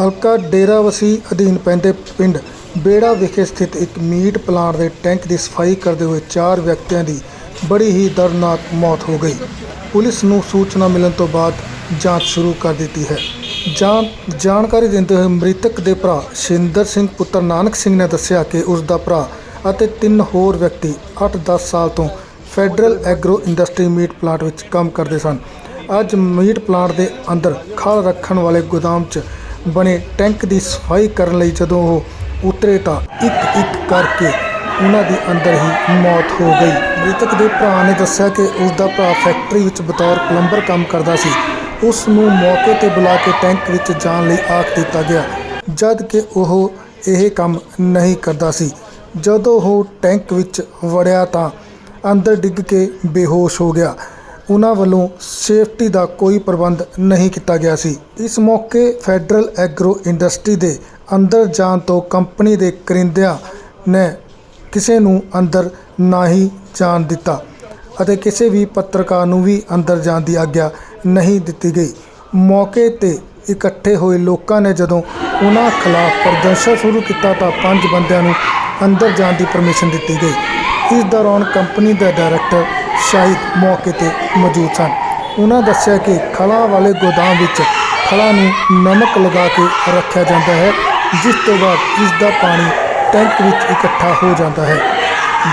ਹਲਕਾ ਡੇਰਾਵਸੀ ਅਧੀਨ ਪੈਂਦੇ ਪਿੰਡ ਬੇੜਾ ਵਿਖੇ ਸਥਿਤ ਇੱਕ ਮੀਟ ਪਲਾਂਟ ਦੇ ਟੈਂਕ ਦੀ ਸਫ਼ਾਈ ਕਰਦੇ ਹੋਏ ਚਾਰ ਵਿਅਕਤੀਆਂ ਦੀ ਬੜੀ ਹੀ ਦਰਦਨਾਕ ਮੌਤ ਹੋ ਗਈ। ਪੁਲਿਸ ਨੂੰ ਸੂਚਨਾ ਮਿਲਣ ਤੋਂ ਬਾਅਦ ਜਾਂਚ ਸ਼ੁਰੂ ਕਰ ਦਿੱਤੀ ਹੈ। ਜਾਂ ਜਾਣਕਾਰੀ ਦਿੰਦੇ ਹੋਏ ਮ੍ਰਿਤਕ ਦੇ ਭਰਾ ਸ਼ਿੰਦਰ ਸਿੰਘ ਪੁੱਤਰ ਨਾਨਕ ਸਿੰਘ ਨੇ ਦੱਸਿਆ ਕਿ ਉਸ ਦਾ ਭਰਾ ਅਤੇ ਤਿੰਨ ਹੋਰ ਵਿਅਕਤੀ 8-10 ਸਾਲ ਤੋਂ federal agro industry meat plant ਵਿੱਚ ਕੰਮ ਕਰਦੇ ਸਨ। ਅੱਜ ਮੀਟ ਪਲਾਂਟ ਦੇ ਅੰਦਰ ਖਲ ਰੱਖਣ ਵਾਲੇ ਗੋਦਾਮ 'ਚ ਬਣੇ ਟੈਂਕ ਦੀ ਸਫ਼ਾਈ ਕਰਨ ਲਈ ਜਦੋਂ ਉਹ ਉਤਰੇ ਤਾਂ ਇੱਕ ਇੱਕ ਕਰਕੇ ਉਹਨਾਂ ਦੀ ਅੰਦਰ ਹੀ ਮੌਤ ਹੋ ਗਈ। ਮ੍ਰਿਤਕ ਦੇ ਭਰਾ ਨੇ ਦੱਸਿਆ ਕਿ ਉਸ ਦਾ ਭਰਾ ਫੈਕਟਰੀ ਵਿੱਚ ਬਤੌਰ ਪਲੰਬਰ ਕੰਮ ਕਰਦਾ ਸੀ। ਉਸ ਨੂੰ ਮੌਕੇ ਤੇ ਬੁਲਾ ਕੇ ਟੈਂਕ ਵਿੱਚ ਜਾਣ ਲਈ ਆਖ ਦਿੱਤਾ ਗਿਆ, ਜਦ ਕਿ ਉਹ ਇਹ ਕੰਮ ਨਹੀਂ ਕਰਦਾ ਸੀ। ਜਦੋਂ ਉਹ ਟੈਂਕ ਵਿੱਚ ਵੜਿਆ ਤਾਂ ਅੰਦਰ ਡਿੱਗ ਕੇ ਬੇਹੋਸ਼ ਹੋ ਗਿਆ। ਉਹਨਾਂ ਵੱਲੋਂ ਸੇਫਟੀ ਦਾ ਕੋਈ ਪ੍ਰਬੰਧ ਨਹੀਂ ਕੀਤਾ ਗਿਆ ਸੀ। ਇਸ ਮੌਕੇ ਫੈਡਰਲ ਐਗਰੋ ਇੰਡਸਟਰੀ ਦੇ ਅੰਦਰ ਜਾਣ ਤੋਂ ਕੰਪਨੀ ਦੇ ਕਰਿੰਦਿਆਂ ਨੇ ਕਿਸੇ ਨੂੰ ਅੰਦਰ ਨਾ ਹੀ ਜਾਣ ਦਿੱਤਾ ਅਤੇ ਕਿਸੇ ਵੀ ਪੱਤਰਕਾਰ ਨੂੰ ਵੀ ਅੰਦਰ ਜਾਣ ਦੀ ਆਗਿਆ ਨਹੀਂ ਦਿੱਤੀ ਗਈ। ਮੌਕੇ ਤੇ ਇਕੱਠੇ ਹੋਏ ਲੋਕਾਂ ਨੇ ਜਦੋਂ ਉਹਨਾਂ ਖਿਲਾਫ ਪ੍ਰਦਰਸ਼ਨ ਸ਼ੁਰੂ ਕੀਤਾ ਤਾਂ ਪੰਜ ਬੰਦਿਆਂ ਨੂੰ ਅੰਦਰ ਜਾਣ ਦੀ ਪਰਮਿਸ਼ਨ ਦਿੱਤੀ ਗਈ। ਇਸ ਦੌਰਾਨ ਕੰਪਨੀ ਦਾ ਡਾਇਰੈਕਟਰ ਸ਼ਾਹਿਦ ਮੌਕੇ ਤੇ ਮੌਜੂਦ ਸਨ। ਉਹਨਾਂ ਦੱਸਿਆ ਕਿ ਖਲਾਂ ਵਾਲੇ ਗੋਦਾਮ ਵਿੱਚ ਖਲਾਂ ਨੂੰ ਨਮਕ ਲਗਾ ਕੇ ਰੱਖਿਆ ਜਾਂਦਾ ਹੈ, ਜਿਸ ਤੋਂ ਬਾਅਦ ਇਸ ਦਾ ਪਾਣੀ ਟੈਂਕ ਵਿੱਚ ਇਕੱਠਾ ਹੋ ਜਾਂਦਾ ਹੈ।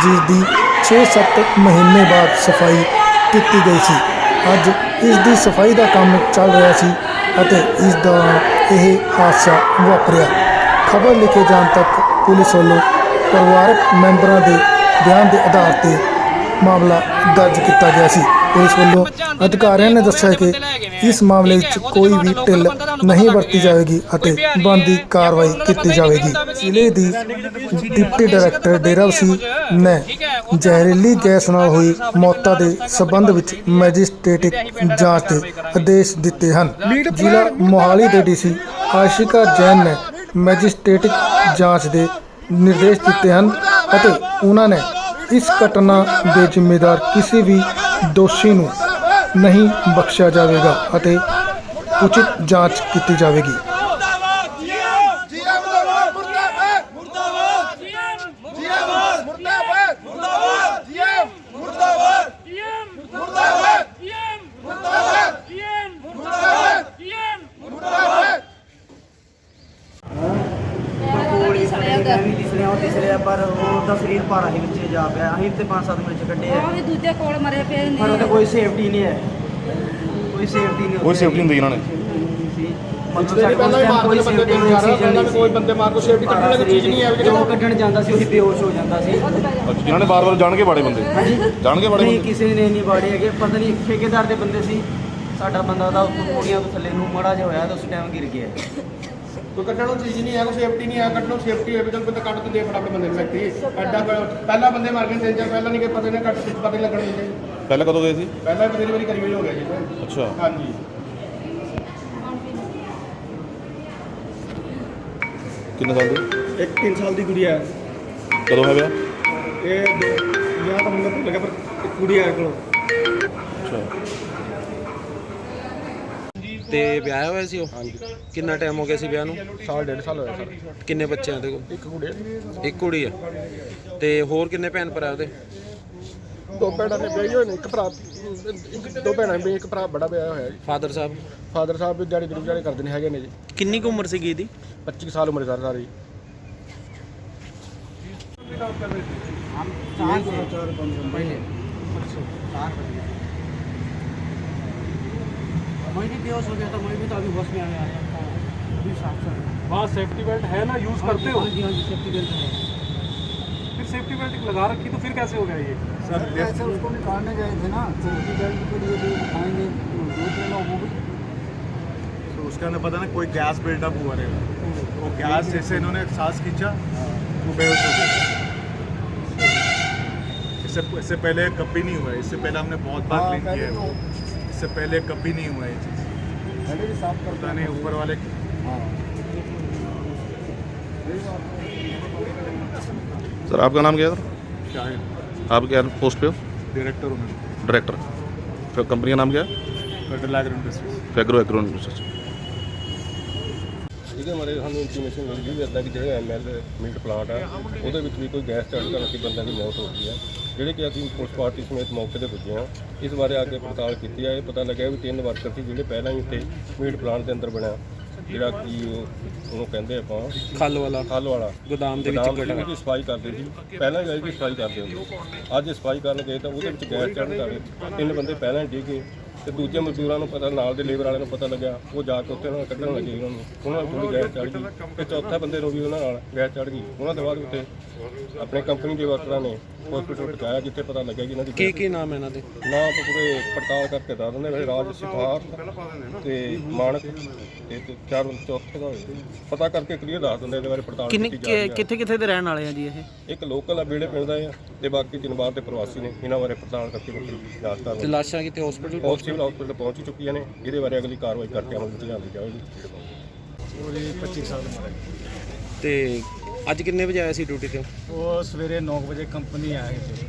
ਜਿਸ ਦੀ 6-7 ਮਹੀਨੇ ਬਾਅਦ ਸਫ਼ਾਈ ਕੀਤੀ ਗਈ ਸੀ। ਅੱਜ ਇਸ ਦੀ ਸਫ਼ਾਈ ਦਾ ਕੰਮ ਚੱਲ ਰਿਹਾ ਸੀ ਅਤੇ ਇਸ ਦੌਰਾਨ ਇਹ ਹਾਦਸਾ ਵਾਪਰਿਆ। ਖਬਰ ਲਿਖੇ ਜਾਣ ਤੱਕ ਪੁਲਿਸ ਵੱਲੋਂ ਪਰਿਵਾਰਕ ਮੈਂਬਰਾਂ ਦੇ ਬਿਆਨ ਦੇ ਆਧਾਰ ਤੇ ਮਾਮਲਾ ਦਰਜ ਕੀਤਾ ਗਿਆ ਸੀ। ਪੁਲਿਸ ਵੱਲੋਂ ਅਧਿਕਾਰੀਆਂ ਨੇ ਦੱਸਿਆ ਕਿ ਇਸ ਮਾਮਲੇ ਵਿੱਚ ਕੋਈ ਵੀ ਢਿੱਲ ਨਹੀਂ ਵਰਤੀ ਜਾਵੇਗੀ ਅਤੇ ਬਣਦੀ ਕਾਰਵਾਈ ਕੀਤੀ ਜਾਵੇਗੀ। ਜ਼ਿਲ੍ਹੇ ਦੀ ਡਿਪਟੀ ਡਾਇਰੈਕਟਰ ਡੇਰਾਵਸੀ ਨੇ ਜ਼ਹਿਰੀਲੀ ਗੈਸ ਨਾਲ ਹੋਈ ਮੌਤਾਂ ਦੇ ਸਬੰਧ ਵਿੱਚ ਮੈਜਿਸਟ੍ਰੇਟਿਕ ਜਾਂਚ ਦੇ ਆਦੇਸ਼ ਦਿੱਤੇ ਹਨ। ਜ਼ਿਲ੍ਹਾ ਮੋਹਾਲੀ ਦੇ ਡੀਸੀ ਆਸ਼ਿਕਾ ਜੈਨ ਨੇ ਮੈਜਿਸਟ੍ਰੇਟਿਕ ਜਾਂਚ ਦੇ ਨਿਰਦੇਸ਼ ਦਿੱਤੇ ਹਨ ਅਤੇ ਉਹਨਾਂ ਨੇ ਇਸ ਘਟਨਾ ਦੇ ਜ਼ਿੰਮੇਦਾਰ ਕਿਸੇ ਵੀ ਦੋਸ਼ੀ ਨੂੰ ਨਹੀਂ ਬਖਸ਼ਿਆ ਜਾਵੇਗਾ ਅਤੇ ਉਚਿਤ ਜਾਂਚ ਕੀਤੀ ਜਾਵੇਗੀ ਮੁਰਦਾਬਾਦ ਮੁਰਦਾਬਾਦ ਮੁਰਦਾਬਾਦ ਮੁਰਦਾਬਾਦ ਮੁਰਦਾਬਾਦ ਮੁਰਦਾਬਾਦ ਜੀਐਮ ਮੁਰਦਾਬਾਦ ਮੁਰਦਾਬਾਦ ਮੁਰਦਾਬਾਦ ਮੁਰਦਾਬਾਦ ਗੋਲੀ ਸੜਿਆ ਵੀ ਦਿਸ ਰਿਹਾ ਉਹ ਦਿਸ ਰਿਹਾ ਪਰ ਉਹਦਾ ਸਰੀਰ ਭਾਰਾ ਹੀ ਅਸੀਂ ਤੇ 5-7 ਮਿੰਟ ਚ ਕੱਢੇ ਆ। ਉਹ ਵੀ ਦੂਜੇ ਕੋਲ ਮਰੇ ਪਏ ਨੇ। ਪਰ ਉਹਦੇ ਕੋਈ ਸੇਫਟੀ ਨਹੀਂ ਹੈ। ਕੋਈ ਸੇਫਟੀ ਨਹੀਂ ਕੋਈ safety ਨਹੀਂ ਹੁੰਦੀ ਇਹਨਾਂ ਨੇ। ਮਤਲਬ ਸਾਡੇ ਕੋਲ ਟਾਈਮ ਕੋਈ ਸੇਫਟੀ ਨਹੀਂ ਆਕਸੀਜਨ ਨਹੀਂ ਕੋਈ ਬੰਦੇ ਮਾਰ ਕੋ ਸੇਫਟੀ ਕੱਢਣ ਲੱਗੀ ਚੀਜ਼ ਨਹੀਂ ਹੈ ਜੋ ਕੱਢਣ ਜਾਂਦਾ ਸੀ ਉਹੀ ਬੇਹੋਸ਼ ਹੋ ਜਾਂਦਾ ਸੀ। ਅੱਛਾ, ਜਿਨ੍ਹਾਂ ਨੇ ਬਾਰ-ਬਾਰ ਜਾਣ ਕੇ ਬਾੜੇ ਬੰਦੇ। ਹਾਂਜੀ। ਜਾਣ ਕੇ ਬਾੜੇ ਨਹੀਂ ਬੰਦੇ। ਕਿਸੇ ਨੇ ਨਹੀਂ ਬਾੜੇ ਹੈਗੇ। ਪਤਾ ਨਹੀਂ ਠੇਕੇਦਾਰ ਦੇ ਬੰਦੇ ਸੀ। ਸਾਡਾ ਬੰਦਾ ਦਾ ਪੌੜੀਆਂ ਤੋਂ ਥੱਲੇ ਨੂੰ ਮੜਾ ਜਿਹਾ ਹੋਇਆ ਤਾਂ ਉਸ ਟਾਈਮ ਗਿਰ ਗਿਆ। ਕੋਈ ਕੱਢਣ ਨੂੰ ਚੀਜ਼ ਨਹੀਂ ਹੈ ਕੋਈ ਸੇਫਟੀ ਨਹੀਂ ਹੈ ਕੱਢਣ ਨੂੰ ਸੇਫਟੀ ਹੋਵੇ ਤਾਂ ਬੰਦਾ ਕੱਢ ਦਿੰਦੇ ਫਟਾਫਟ ਬੰਦੇ ਨੂੰ ਫੈਕਟਰੀ ਐਡਾ ਪਹਿਲਾਂ ਬੰਦੇ ਮਰ ਗਏ ਤਿੰਨ ਚਾਰ ਪਹਿਲਾਂ ਨਹੀਂ ਕਿ ਪਤਾ ਨਹੀਂ ਕੱਟ ਪਤਾ ਨਹੀਂ ਲੱਗਣ ਦਿੰਦੇ ਪਹਿਲਾਂ ਕਦੋਂ ਗਏ ਸੀ? ਪਹਿਲਾਂ ਵੀ ਬਥੇਰੀ ਵਾਰੀ ਕਰੀ ਹੋ ਗਿਆ ਜੀ ਅੱਛਾ। ਹਾਂਜੀ। ਕਿੰਨੇ ਸਾਲ ਦੀ? ਇੱਕ 3 ਸਾਲ ਦੀ ਗੁੜੀਆ ਹੈ। ਕਦੋਂ ਹੈ ਵਿਆਹ? ਇਹ ਦੋ- ਵਿਆਹ ਤਾਂ ਮੈਨੂੰ ਲੱਗਾ ਪਰ ਇੱਕ ਕੁੜੀ ਹੈ ਕੋਲ। ਤੇ ਵਿਆਹ ਹੋਇਆ ਸੀ ਉਹ? ਕਿੰਨਾ ਟਾਈਮ ਹੋ ਗਿਆ ਸੀ ਵਿਆਹ ਨੂੰ? ਸਾਲ ਡੇਢ ਸਾਲ ਹੋਇਆ ਸਰ। ਕਿੰਨੇ ਬੱਚੇ ਆ ਉਹਦੇ ਕੋਲ? ਇੱਕ ਕੁੜੀ ਹੈ। ਇੱਕ ਕੁੜੀ ਆ। ਤੇ ਹੋਰ ਕਿੰਨੇ ਭੈਣ ਭਰਾ ਉਹਦੇ? ਦੋ ਭੈਣਾਂ ਨੇ ਵਿਆਹੀ ਹੋਏ ਨੇ ਇੱਕ ਭਰਾ ਇੱਕ ਦੋ ਭੈਣਾਂ ਵੀ ਇੱਕ ਭਰਾ ਬੜਾ ਵਿਆਹ ਹੋਇਆ ਜੀ। ਫਾਦਰ ਸਾਹਿਬ? ਫਾਦਰ ਸਾਹਿਬ ਵੀ ਦਿਹਾੜੀ ਦੂੜੀ ਜਿਹੜੇ ਕਰਦੇ ਨੇ ਹੈਗੇ ਨੇ ਜੀ। ਕਿੰਨੀ ਕੁ ਉਮਰ ਸੀਗੀ ਇਹਦੀ? 25 ਸਾਲ ਉਮਰ ਸਰ ਸਾਰੀ। मैं भी बेहोश हो गया था मैं भी तो अभी होश में आया अभी साफ़ साफ़ वहाँ सेफ्टी बेल्ट है ना यूज़ करते हो? हाँ जी हाँ जी सेफ्टी बेल्ट है। फिर सेफ्टी बेल्ट लगा रखी तो फिर कैसे हो गया ये? ऐसे उसको निकालने गए थे ना सेफ्टी बेल्ट के लिए भी दिखाएँगे वो भी तो उसके अंदर पता ना कोई गैस बिल्डअप हुआ रहेगा। वो गैस जैसे इन्होंने सांस खींचा वो बेहोश हो गया। इससे इससे पहले कभी नहीं हुआ है इससे पहले हमने बहुत बार क्लीन किया है। इससे पहले कभी नहीं हुआ ये चीज़ पता नहीं ऊपर वाले सर आपका नाम क्या है क्या है सर आप क्या पोस्ट पे हो डायरेक्टर हूँ डायरेक्टर फिर कंपनी का नाम क्या है federal agro industries फैग्रो agro industries ਇਹਦੇ ਬਾਰੇ ਸਾਨੂੰ ਇਨਫੋਰਮੇਸ਼ਨ ਮਿਲ ਗਈ ਵੀ ਇੱਦਾਂ ਕਿ ਜਿਹੜਾ ਐਮਐਲ ਮਿਲਟ ਪਲਾਂਟ ਆ ਉਹਦੇ ਵਿੱਚ ਵੀ ਕੋਈ ਗੈਸ ਚੜ੍ਹਨ ਕਰਕੇ ਬੰਦਿਆਂ ਦੀ ਮੌਤ ਹੋ ਗਈ ਹੈ ਜਿਹੜੇ ਕਿ ਅਸੀਂ ਪੁਲਿਸ ਪਾਰਟੀ ਸਮੇਤ ਮੌਕੇ ਤੇ ਪੁੱਜੇ ਹਾਂ ਇਸ ਬਾਰੇ ਆ ਕੇ ਪੜਤਾਲ ਕੀਤੀ ਹੈ ਇਹ ਪਤਾ ਲੱਗਿਆ ਵੀ ਤਿੰਨ ਵਰਕਰ ਸੀ ਜਿਹੜੇ ਪਹਿਲਾਂ ਹੀ ਉੱਥੇ ਮੀਟ ਪਲਾਂਟ ਦੇ ਅੰਦਰ ਬਣਿਆ। ਜਿਹੜਾ ਕਿ ਉਹ- ਉਹਨੂੰ ਕਹਿੰਦੇ ਆਪਾਂ ਖੱਲ ਵਾਲਾ। ਖਲ ਵਾਲਾ। ਗੋਦਾਮ ਦੇ ਵਿੱਚ ਗੋਦਾਮ ਗੱਡਾ ਦੀ ਸਫ਼ਾਈ ਕਰਦੇ ਸੀ। ਪਹਿਲਾਂ ਵੀ ਦੀ ਸਫ਼ਾਈ ਕਰਦੇ ਹੁੰਦੇ ਅੱਜ ਸਫ਼ਾਈ ਕਰਨ ਗਏ ਤਾਂ ਉਹਦੇ ਵਿੱਚ ਗੈਸ ਚੜ੍ਹਨ ਕਰਕੇ ਤਿੰਨ ਬੰਦੇ ਪਹਿਲਾਂ ਹੀ ਡਿੱਗੇ ਤੇ ਦੂਜੇ ਮਜ਼ਦੂਰਾਂ ਨੂੰ ਪਤਾ ਨਾਲ ਦੇ ਲੇਬਰ ਵਾਲਿਆਂ ਨੂੰ ਪਤਾ ਲੱਗਿਆ ਉਹ ਜਾ ਕੇ ਉੱਥੇ ਉਹਨਾਂ ਨੂੰ ਕੱਢਣ ਲੱਗੇ ਉਹਨਾਂ ਨੂੰ। ਉਹਨਾਂ ਨੂੰ ਥੋੜੀ ਗੈਸ ਚੜ੍ਹ ਗਈ। ਤੇ ਚੌਥਾ ਬੰਦੇ ਨੂੰ ਵੀ ਉਹਨਾਂ ਨਾਲ ਗੈਸ ਚੜ੍ਹ ਗਈ। ਉਹਨਾਂ ਦੇ ਬਾਅਦ ਉੱਥੇ ਆਪਣੇ ਕੰਪਨੀ ਦੇ ਵਰਕਰਾਂ ਨੇ ਹਸਪੀਟਲ ਪਹੁੰਚਾਇਆ ਜਿੱਥੇ ਪਤਾ ਲੱਗਿਆ ਕਿ ਇਹਨਾਂ ਦੀ ਕੀ ਕੀ ਨਾਮ ਹੈ ਇਹਨਾਂ ਦੇ? ਨਾਮ ਤਾਂ ਪੂਰੇ ਪੜਤਾਲ ਕਰਕੇ ਦੱਸ ਦਿੰਦੇ ਵੈਸੇ ਰਾਜ ਸਿਫਾਰ ਤੇ ਮਾਨਕ ਤੇ ਤੇ ਚਾਰ ਚੌਥੇ ਦਾ ਹੋਏ। ਪਤਾ ਕਰਕੇ ਕਲੀਅਰ ਦੱਸ ਦਿੰਦੇ ਇਹਦੇ ਬਾਰੇ ਪੜਤਾਲ ਕੀਤੀ ਜਾ ਰਹੀ ਹੈ ਕਿੱਥੇ ਕਿੱਥੇ ਦੇ ਰਹਿਣ ਵਾਲੇ ਆ ਜੀ ਇਹ? ਇੱਕ ਲੋਕਲ ਆ ਬੇੜੇ ਪਿੰਡ ਦਾ ਆ। ਤੇ ਬਾਕੀ ਜਨਬਾਰ ਦੇ ਪ੍ਰਵਾਸੀ ਨੇ ਇਹਨਾਂ ਬਾਰੇ ਪੜਤਾਲ ਕਰਕੇ ਜਾਂਚ ਕਰ ਤੇ ਰਹੇ ਲਾਸ਼ਾਂ ਕਿਤੇ ਹਸਪੀਟਲ ਨੇ ਸਿਵਲ ਹਸਪੀਟਲ ਪਹੁੰਚ ਚੁੱਕੀਆਂ ਨੇ। ਇਹਦੇ ਬਾਰੇ ਅਗਲੀ ਕਾਰਵਾਈ ਕਰਕੇ ਅਮਲ ਵਿੱਚ ਲਿਆਂਦੀ ਜਾਵੇਗੀ ਤੇ ਅੱਜ ਕਿੰਨੇ ਵਜੇ ਆਇਆ ਸੀ ਡਿਊਟੀ ਤੇ? ਉਹ ਸਵੇਰੇ 9 ਵਜੇ ਕੰਪਨੀ ਆਇਆ ਸੀ।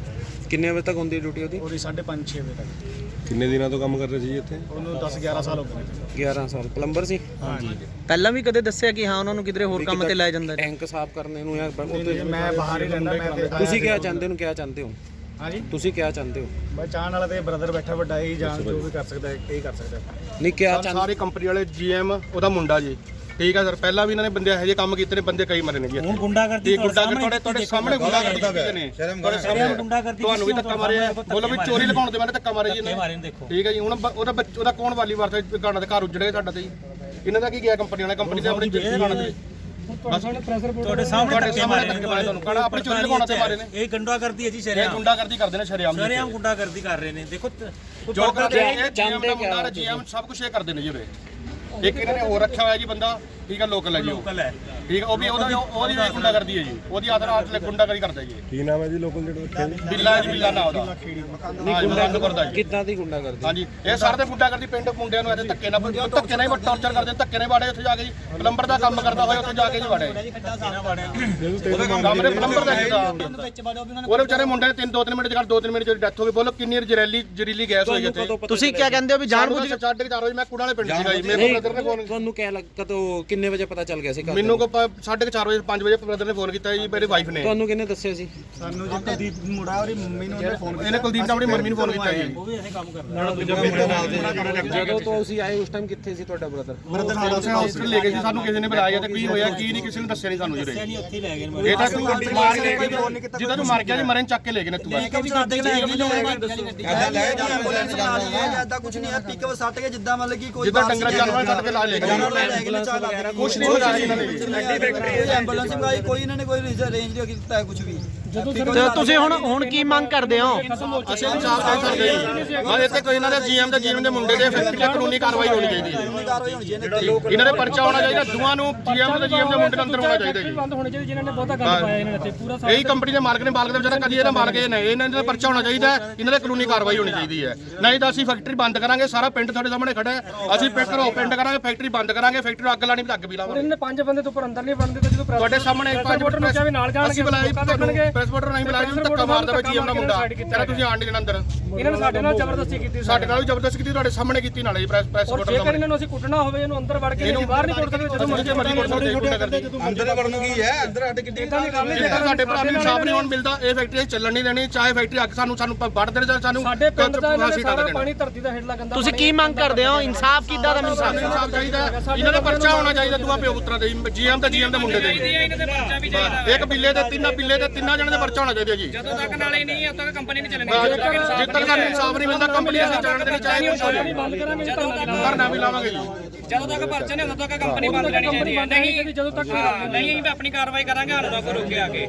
ਕਿੰਨੇ ਵਜੇ ਤੱਕ ਹੁੰਦੀ ਡਿਊਟੀ ਉਹਦੀ? ਉਹਦੀ 5:30 ਵਜੇ ਤੱਕ। ਕਿੰਨੇ ਦਿਨਾਂ ਤੋਂ ਕੰਮ ਕਰ ਰਹੇ ਸੀ ਇੱਥੇ? ਉਹਨੂੰ 10 11 ਸਾਲ ਹੋ ਗਏ 11 ਸਾਲ। ਪਲੰਬਰ ਸੀ? ਹਾਂਜੀ। ਪਹਿਲਾਂ ਵੀ ਕਦੇ ਦੱਸਿਆ ਕਿ ਹਾਂ ਉਹਨਾਂ ਨੂੰ ਕਿਧਰੇ ਹੋਰ ਕੰਮ ਤੇ ਲਾਇਆ ਜਾਂਦਾ ਟੈਂਕ ਸਾਫ਼ ਕਰਨੇ ਨੂੰ ਜਾਂ ਮੈਂ ਬਾਹਰ ਹੀ ਰਹਿੰਦਾ ਤੁਸੀਂ ਕਿਹਾ ਚਾਹੁੰਦੇ ਨੂੰ ਕਿਹਾ ਚਾਹੁੰਦੇ ਹੋ? ਹਾਂਜੀ। ਤੁਸੀਂ ਕਿਆ ਚਾਹੁੰਦੇ ਹੋ? ਬਸ ਚਾਹਣ ਵਾਲਾ ਤੇ ਬ੍ਰਦਰ ਬੈਠਾ ਵੱਡਾ ਹੀ ਜਾਣ ਜੋ ਵੀ ਕਰ ਸਕਦਾ ਹੈ ਇਹ ਕਰ ਸਕਦਾ ਹੈ। ਨਹੀਂ ਕਿਆ ਚਾਹੁੰਦੇ ਸਾਰੇ ਕੰਪਨੀ ਵਾਲੇ ਜੀਐਮ ਉਹਦਾ ਮੁੰਡਾ ਜੀ। ਠੀਕ ਹੈ ਸਰ ਪਹਿਲਾਂ ਵੀ ਇਹਨਾਂ ਨੇ ਬੰਦੇ ਇਹੋ ਜਿਹੇ ਕੰਮ ਕੀਤੇ ਨੇ ਬੰਦੇ ਕਈ ਮਰੇ ਨੇ ਜੀ ਹੁਣ ਗੁੰਡਾਗਰਦੀ ਤੁਹਾਡੇ ਤੁਹਾਡੇ ਸਾਹਮਣੇ ਗੁੰਡਾਗਰਦੀ ਕੀਤੇ ਨੇ। ਤੁਹਾਡੇ ਸਾਹਮਣੇ ਤੁਹਾਨੂੰ ਵੀ ਧੱਕਾ ਮਾਰਿਆ। ਬੋਲੋ ਵੀ ਚੋਰੀ ਲਗਾਉਣ ਦੇ ਮਾਰੇ ਧੱਕਾ ਮਾਰਿਆ ਜੀ ਇਹਨੇ। ਠੀਕ ਹੈ ਜੀ ਹੁਣ ਬ- ਉਹਦਾ ਬੱਚ- ਉਹਦਾ ਕੌਣ ਵਾਲੀ ਵਾਰਤਾ ਗਾਣਾ ਦੇ ਘਰ ਉਜੜ ਗਏ ਸਾਡਾ ਤੇ ਜੀ? ਇਹਨਾਂ ਦਾ ਕੀ ਗਿਆ ਕੰਪਨੀ ਵਾਲੇ? ਕੰਪਨੀ ਤੇ ਆਪਣੀ ਜਿੱਤੀ ਗਾਣਾ ਤੇ। ਬਸ ਤੁਹਾਡੇ ਸਾਹਮਣੇ ਧੱਕੇ ਮਾਰੇ ਤੁਹਾਨੂੰ। ਕਹਣਾ ਆਪਣੀ ਚੋਰੀ ਲਗਾਉਣ ਤੇ ਮਾਰੇ ਨੇ। ਇਹ ਗੁੰਡਾਗਰਦੀ ਹੈ ਜੀ ਇਹ ਸ਼ਰਿਆਮ। ਗੁੰਡਾਗਰਦੀ ਕਰਦੇ ਨੇ ਸ਼ਰੇਆਮ ਸ਼ਰਿਆਮ ਗੁੰਡਾਗਰਦੀ ਕਰ ਰਹੇ ਨੇ। ਦੇਖੋ ਜੋ ਕਰਦੇ ਨੇ ਇਹ ਜੀਐਮ ਦਾ ਮੁੰਡਾ ਤੇ ਜੀਐਮ ਸਭ ਕੁਝ ਇਹ ਕਰਦੇ ਨੇ ਜੀ ਉਰੇ। ਇੱਕ ਇਹਨਾਂ ਨੇ ਹੋਰ ਰੱਖਿਆ ਹੋਇਆ ਜੀ ਬੰਦਾ। ਠੀਕ ਹੈ ਲੋਕਲ ਹੈ ਜੀ ਉਹ। ਲੋਕਲ ਹੈ। ਠੀਕ ਹੈ ਉਹ ਵੀ ਉਹਦਾ ਉਹਦੀ ਵੀ ਗੁੰਡਾ ਕਰਦੀ ਹੈ ਜੀ। ਉਹਦੀ ਆਦਰ ਆਦਲੇ ਗੁੰਡਾ ਕਰੀ ਕਰਦਾ ਜੀ। ਕੀ ਨਾਮ ਹੈ ਜੀ ਲੋਕਲ ਜਿਹੜੇ ਰੱਖਿਆ ਜੀ ਬਿੱਲਾ ਹੈ ਜੀ ਬਿੱਲਾ ਨਾ ਉਹਦਾ। ਨਹੀਂ ਗੁੰਡਾ ਕਰਦਾ ਜੀ ਕਿੱਦਾਂ ਦੀ ਗੁੰਡਾ ਕਰਦੇ? ਹਾਂਜੀ ਇਹ ਸਾਰੇ ਦੇ ਗੁੰਡਾ ਕਰਦੀ ਪਿੰਡ ਮੁੰਡਿਆਂ ਨੂੰ ਇੱਥੇ ਧੱਕੇ ਨਾਲ ਧੱਕੇ ਨਾਲ ਹੀ ਟੌਰਚਰ ਕਰਦੇ ਧੱਕੇ ਨਾਲ ਹੀ ਵਾੜੇ ਉੱਥੇ ਜਾ ਕੇ ਜੀ ਪਲੰਬਰ ਦਾ ਕੰਮ ਕਰਦਾ ਹੋਇਆ ਉੱਥੇ ਜਾ ਕੇ ਜੀ ਵਾੜੇ। ਕਮਰੇ ਪਲੰਬਰ ਦਾ ਜਿਹੜਾ ਉਹਦੇ ਵਿਚਾਰੇ ਮੁੰਡੇ ਨੇ ਤਿੰਨ ਦੋ ਤਿੰਨ ਮਿੰਟ ਦੀ ਗੱਲ ਦੋ ਤਿੰਨ ਮਿੰਟ ਦੀ ਡੈਥ ਹੋ ਗਈ। ਬੋਲੋ ਕਿੰਨੀ ਜ਼ਹਿਰੀਲੀ ਜ਼ਹਿਰੀਲੀ ਗੈਸ ਹੋਈ ਇੱਥੇ। ਤੁਸੀਂ ਕੀ ਕਹਿੰਦੇ ਹੋ ਵੀ ਜਾਣ ਜਾਣ ਬੁੱਝ ਕੇ 4 ਵਜੇ ਮੈਂ ਕੁੜਾ ਵਾਲੇ ਪਿੰਡ ਸੀਗਾ ਜੀ ਮੇਰੇ ਬ੍ਰਦਰ ਨੇ ਫੋਨ ਤੁਹਾਨੂੰ ਕਿਆ ਲੱਗ ਕਦੋਂ ਕਿੰਨੇ ਵਜੇ ਪਤਾ ਚੱਲ ਗਿਆ ਸੀ ਘਰ ਮੈਨੂੰ ਕੋ 4:30 ਵਜੇ 5 ਵਜੇ ਬ੍ਰਦਰ ਨੇ ਫੋਨ ਕੀਤਾ ਜੀ ਮੇਰੀ ਵਾਈਫ ਨੇ। ਤੁਹਾਨੂੰ ਕਿਹਨੇ ਦੱਸਿਆ ਸੀ? ਸਾਨੂੰ ਜੀ ਕੁਲਦੀਪ ਮੁੰਡਾ ਉਹਦੀ ਮੰਮੀ ਨੂੰ ਉਹਨੇ ਫੋਨ ਇਹਨੇ ਕੁਲਦੀਪ ਨੇ ਆਪਣੀ ਮੰਮੀ ਨੂੰ ਫੋਨ ਕੀਤਾ ਜੀ। ਉਹ ਵੀ ਐਸੇ ਕੰਮ ਕਰਦਾ ਜਦੋਂ ਤੋਂ ਅਸੀਂ ਆਏ ਉਸ ਟਾਈਮ ਕਿੱਥੇ ਸੀ ਤੁਹਾਡਾ ਬ੍ਰਦਰ ਬ੍ਰਦਰ ਹਾਦਸੇ ਹਸਪੀਟਲ ਲੈ ਗਏ ਸੀ ਸਾਨੂੰ ਕਿਸੇ ਨੇ ਬੁਲਾਇਆ ਤੇ ਕੀ ਹੋਇਆ ਕੀ ਨਹੀਂ ਕਿਸੇ ਨੇ ਦੱਸਿਆ ਨਹੀਂ ਸਾਨੂੰ ਜੀ ਨਹੀਂ ਉੱਥੇ ਹੀ ਲੈ ਗਏ ਨੇ ਇਹ ਤਾਂ ਤੂੰ ਮਾਰ ਕੇ ਲੈ ਗਏ ਜਿੱਦਾਂ ਤੂੰ ਮਰ ਗਿਆ ਜੀ ਮਰਨ ਚੱਕ ਕੇ ਲੈ ਗਏ ਨੇ ਤੂੰ। ਕਰਦੇ ਨੇ ਹੈਗੇ ਐਂਬੂਲੈਂਸ ਲਾ ਲਈ ਹੈ ਐਦਾਂ ਕੁਝ ਨਹੀਂ ਹੈ ਪਿਕਅਪ ਸੱਟ ਕੇ ਜਿੱਦਾਂ ਮਤਲਬ ਕਿ ਕੋਈ ਜਿੱਦਾਂ ਡੰਗਰਾਂ ਜਾਨਵਰਾਂ ਛੱਡ ਕੇ ਲਾ ਲੈ ਗਏ ਕੁਛ ਨਹੀਂ ਬੁਲਾਇਆ ਇਹਨਾਂ ਨੇ ਜੀ। ਐਂਬੂਲੈਂਸ ਮੰਗਾਈ ਕੋਈ ਇਹਨਾਂ ਨੇ ਕੋਈ ਰੇਂਜ ਨਹੀਂ ਕੀਤਾ ਕੁਝ ਵੀ ਤੇ ਤੁਸੀਂ ਹੁਣ ਹੁਣ ਕੀ ਮੰਗ ਕਰਦੇ ਹੋ? ਅਸੀਂ ਇਨਸਾਫ ਦੇ ਸਕਦੇ ਜੀ। ਮੈਂ ਇੱਥੇ ਕੋਈ ਇਹਨਾਂ ਦੇ ਜੀਐਮ ਦੇ ਜੀਵਨ ਦੇ ਮੁੰਡੇ ਦੇ ਫੈਕਟਰੀ ਤੇ ਕਾਨੂੰਨੀ ਕਾਰਵਾਈ ਹੋਣੀ ਚਾਹੀਦੀ ਹੈ। ਕਾਰਵਾਈ ਹੋਣੀ ਚਾਹੀਦੀ ਇਹਨਾਂ ਦੇ ਪਰਚਾ ਹੋਣਾ ਚਾਹੀਦਾ ਦੋਵਾਂ ਨੂੰ ਜੀਐਮ ਦੇ ਜੀਐਮ ਦੇ ਮੁੰਡੇ ਦੇ ਅੰਦਰ ਹੋਣਾ ਚਾਹੀਦਾ ਜੀ। ਬੰਦ ਹੋਣੇ ਚਾਹੀਦੇ ਜਿਨ੍ਹਾਂ ਨੇ ਬਹੁਤਾ ਗੰਦ ਪਾਇਆ ਇਹਨਾਂ ਨੇ ਤੇ ਪੂਰਾ ਇਹੀ ਕੰਪਨੀ ਦੇ ਮਾਲਕ ਨੇ ਮਾਲਕ ਦੇ ਵਿਚਾਰਾ ਕਦੀ ਇਹਦਾ ਮਾਲਕ ਇਹ ਨਹੀਂ ਇਹਨਾਂ ਦਾ ਪਰਚਾ ਹੋਣਾ ਚਾਹੀਦਾ ਹੈ, ਇਹਨਾਂ ਦੇ ਕਾਨੂੰਨੀ ਕਾਰਵਾਈ ਹੋਣੀ ਚਾਹੀਦੀ ਹੈ। ਨਹੀਂ ਤਾਂ ਅਸੀਂ ਫੈਕਟਰੀ ਬੰਦ ਕਰਾਂਗੇ ਸਾਰਾ ਪਿੰਡ ਤੁਹਾਡੇ ਸਾਹਮਣੇ ਖੜਾ ਹੈ। ਅਸੀਂ ਪਿੰਡ ਘਰੋਂ ਪਿੰਡ ਕਰਾਂਗੇ ਫੈਕਟਰੀ ਬੰਦ ਕਰਾਂਗੇ ਫੈਕਟਰੀ ਨੂੰ ਅੱਗ ਲਾਣੀ ਵੀ ਅੱਗ ਵੀ ਲਾਵਾਂਗੇ। ਇਹਨਾਂ ਨੇ ਪੰਜ ਬੰਦੇ ਤੋਂ ਉੱਪਰ ਅੰਦਰ ਨਹੀਂ ਬਣਦੇ ਤੇ ਜਦੋਂ ਤੁਹਾਡੇ ਸਾਹਮਣੇ ਪੰਜ reporter ਨੂੰ ਕਿਹਾ ਵੀ ਨਾਲ ਜਾਣਗੇ ਅਸੀਂ ਪ੍ਰੈਸ ਨਹੀਂ ਬੁਲਾਇਆ ਜੀ ਧੱਕਾ ਮਾਰਦਾ ਵੇ ਜੀਐਮ ਦਾ ਮੁੰਡਾ ਕਹਿੰਦਾ ਤੁਸੀਂ ਆਣ ਨਹੀਂ ਦੇਣਾ ਅੰਦਰ। ਇਹਨਾਂ ਨੇ ਸਾਡੇ ਨਾਲ ਜ਼ਬਰਦਸਤੀ ਕੀਤੀ ਸਾਡੇ। ਨਾਲ ਵੀ ਜ਼ਬਰਦਸਤੀ ਕੀਤੀ ਤੁਹਾਡੇ ਸਾਹਮਣੇ ਕੀਤੀ ਨਾਲੇ ਪ੍ਰੈਸ ਪ੍ਰੈਸ ਰਿਪੋਰਟਰ ਜੇਕਰ ਇਹਨਾਂ ਨੂੰ ਅਸੀਂ ਕੁੱਟਣਾ ਹੋਵੇ ਇਹਨੂੰ ਅੰਦਰ ਵੜ ਕੇ ਬਾਹਰ ਨਹੀਂ ਕੁੱਟ ਸਕਦੇ ਜਦੋਂ ਮਰਜ਼ੀ ਮਰਜ਼ੀ ਕੁੱਟ ਸਕਦੇ ਗੁੰਡਾ ਕਰਦੇ ਅੰਦਰ ਵੜਨ ਨੂੰ ਕੀ ਹੈ ਅੰਦਰ ਅੱਡ ਕਿੱਡੀ ਦੀ ਜੇਕਰ ਸਾਡੇ ਭਰਾ ਨੂੰ ਇਨਸਾਫ ਨਹੀਂ ਹੋਣ ਮਿਲਦਾ ਇਹ ਫੈਕਟਰੀ ਚੱਲਣ ਨਹੀਂ ਦੇਣੀ ਚਾਹੇ ਫੈਕਟਰੀ ਅੱਗ ਸਾਨੂੰ ਸਾਨੂੰ ਵੱਢ ਦੇਣ ਜਾਂ ਸਾਨੂੰ ਸਾਡੇ ਪਿੰਡ ਦਾ ਇਹਨਾਂ ਨੇ ਸਾਰਾ ਪਾਣੀ ਧਰਤੀ ਦਾ ਹੇਠਲਾ ਗੰਦਾ ਤੁਸੀਂ ਕੀ ਮੰਗ ਕਰਦੇ ਹੋ? ਇਨਸਾਫ ਕਿੱਦਾਂ ਦਾ ਸਾਨੂੰ ਇਨਸਾਫ ਚਾਹੀਦਾ। ਇਹਨਾਂ ਦਾ ਪਰਚਾ ਹੋਣਾ ਚਾਹੀਦਾ ਦੋਵਾਂ ਪਿਓ ਪੁੱਤਰਾਂ ਦੇ ਜੀਐਮ ਤੇ ਜੀਐਮ ਦੇ ਮੁੰਡੇ ਦੇ। ਇੱਕ ਬਿੱਲੇ ਤੇ ਤਿੰਨਾਂ ਬਿੱਲੇ ਤੇ ਤਿੰਨਾਂ ਜਣੇ ਦਾ ਪਰਚਾ ਹੋਣਾ ਚਾਹੀਦਾ ਜੀ। ਜਦੋਂ ਤੱਕ ਨਾਲੇ ਨਹੀਂ ਉਦੋਂ ਤੱਕ ਕੰਪਨੀ ਨਹੀਂ ਚੱਲਣੀ। ਜਿੱਦ ਤੱਕ ਸਾਨੂੰ ਇਨਸਾਫ ਨਹੀਂ ਮਿਲਦਾ ਕੰਪਨੀ ਅਸੀਂ ਚੱਲਣ ਦੇਣੀ ਚਾਹੀਦੀ ਹੈ ਬੰਦ ਕਰਾਂਗੇ ਜੀ ਧਰਨਾ ਵੀ ਲਾਵਾਂਗੇ ਜੀ। ਜਦੋਂ ਤੱਕ ਪਰਚੇ ਨੇ ਉਦੋਂ ਤੱਕ ਕੰਪਨੀ ਬੰਦ ਰਹਿਣੀ ਚਾਹੀਦੀ ਹੈ। ਨਹੀਂ ਜਦੋਂ ਤੱਕ ਨਹੀਂ ਅਸੀਂ ਆਪਣੀ ਕਾਰਵਾਈ ਕਰਾਂਗੇ ਹਾਲੇ ਤੱਕ ਰੋਕੇ ਆ ਕੇ